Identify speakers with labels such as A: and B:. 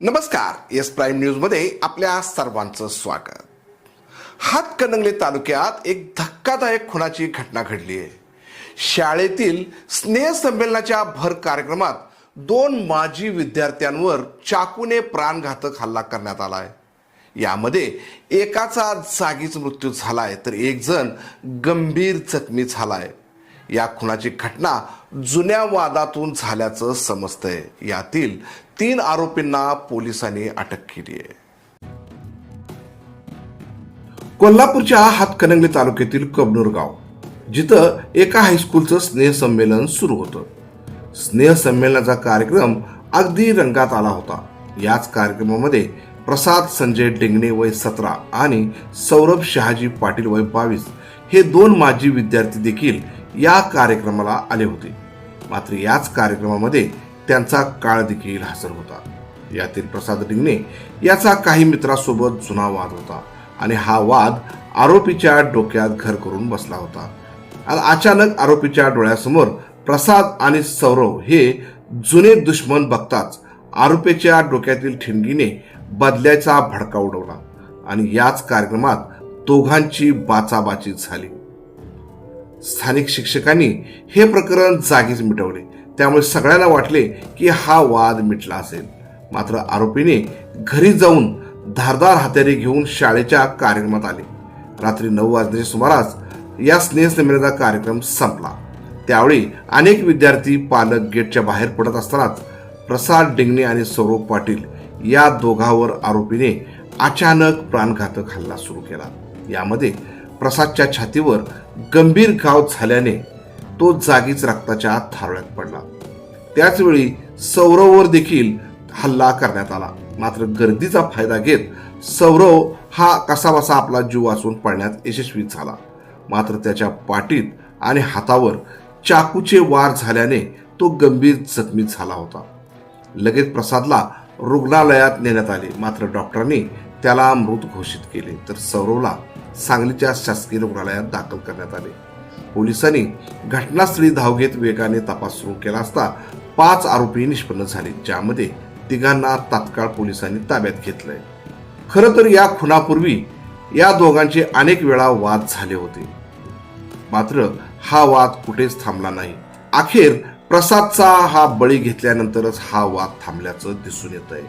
A: नमस्कार S prime न्यूजमध्ये आपल्या सर्वांचं स्वागत. हातकणंगले तालुक्यात एक धक्कादायक खुनाची घटना घडली आहे. शाळेतील स्नेहसंमेलनाच्या भर कार्यक्रमात दोन माजी विद्यार्थ्यांवर चाकूने प्राणघातक हल्ला करण्यात आला आहे. यामध्ये एकाचा जागीच मृत्यू झाला आहे तर एक जण गंभीर जखमी झाला आहे या खुनाची घटना जुन्या वादातून झाल्याचं समजतंय. यातील तीन आरोपींना पोलिसांनी अटक केली आहे. कोल्हापूरच्या हातकणंगले तालुक्यातील कबनूर गाव जिथं एका हायस्कूलचं स्नेहसंमेलन सुरू होतं. स्नेहसंमेलनाचा कार्यक्रम अगदी रंगात आला होता. याच कार्यक्रमामध्ये प्रसाद संजय डेंगणे वय सतरा आणि सौरभ शहाजी पाटील वय बावीस हे दोन माजी विद्यार्थी देखील या कार्यक्रमाला आले होते. मात्र याच कार्यक्रमामध्ये त्यांचा काळ देखील हजर होता. यातील प्रसाद डिंगणे याचा काही मित्रासोबत जुना वाद होता आणि हा वाद आरोपीच्या डोक्यात घर करून बसला होता. अचानक आरोपीच्या डोळ्यासमोर प्रसाद आणि सौरव हे जुने दुश्मन बघताच आरोपीच्या डोक्यातील ठिणगीने बदल्याचा भडका उडवला आणि याच कार्यक्रमात दोघांची बाचाबाची झाली. स्थानिक शिक्षकांनी हे प्रकरण जागीच मिटवले. त्यामुळे सगळ्यांना वाटले की हा वाद मिटला असेल. मात्र आरोपीने घरी जाऊन धारदार हत्यारे घेऊन शाळेच्या कार्यक्रमात आले. रात्री नऊ वाजण्याच्या सुमारास या स्नेहसंमेलनाचा कार्यक्रम संपला. त्यावेळी अनेक विद्यार्थी पालक गेटच्या बाहेर पडत असतानाच प्रसाद डिंगणे आणि सौरभ पाटील या दोघांवर आरोपीने अचानक प्राणघातक हल्ला सुरू केला. यामध्ये प्रसादच्या छातीवर गंभीर घाव झाल्याने तो जागीच रक्ताच्या थारोळ्यात पडला. त्याचवेळी सौरववर देखील हल्ला करण्यात आला. मात्र गर्दीचा फायदा घेत सौरव हा कसाबसा आपला जीव वाचून पडण्यात यशस्वी झाला. मात्र त्याच्या पाठीत आणि हातावर चाकूचे वार झाल्याने तो गंभीर जखमी झाला होता. लगेच प्रसादला रुग्णालयात नेण्यात आले. मात्र डॉक्टरांनी त्याला मृत घोषित केले. तर सौरवला सांगलीच्या शासकीय रुग्णालयात दाखल करण्यात आले. पोलिसांनी घटनास्थळी धाव घेत वेगाने तपास सुरू केला असता पाच आरोपी निष्पन्न झाले ज्यामध्ये तिघांना तात्काळ पोलिसांनी ताब्यात घेतलंय. खरं तर या खुनापूर्वी या दोघांचे अनेक वेळा वाद झाले होते. मात्र हा वाद कुठेच थांबला नाही. अखेर प्रसादचा हा बळी घेतल्यानंतरच हा वाद थांबल्याचं दिसून येत आहे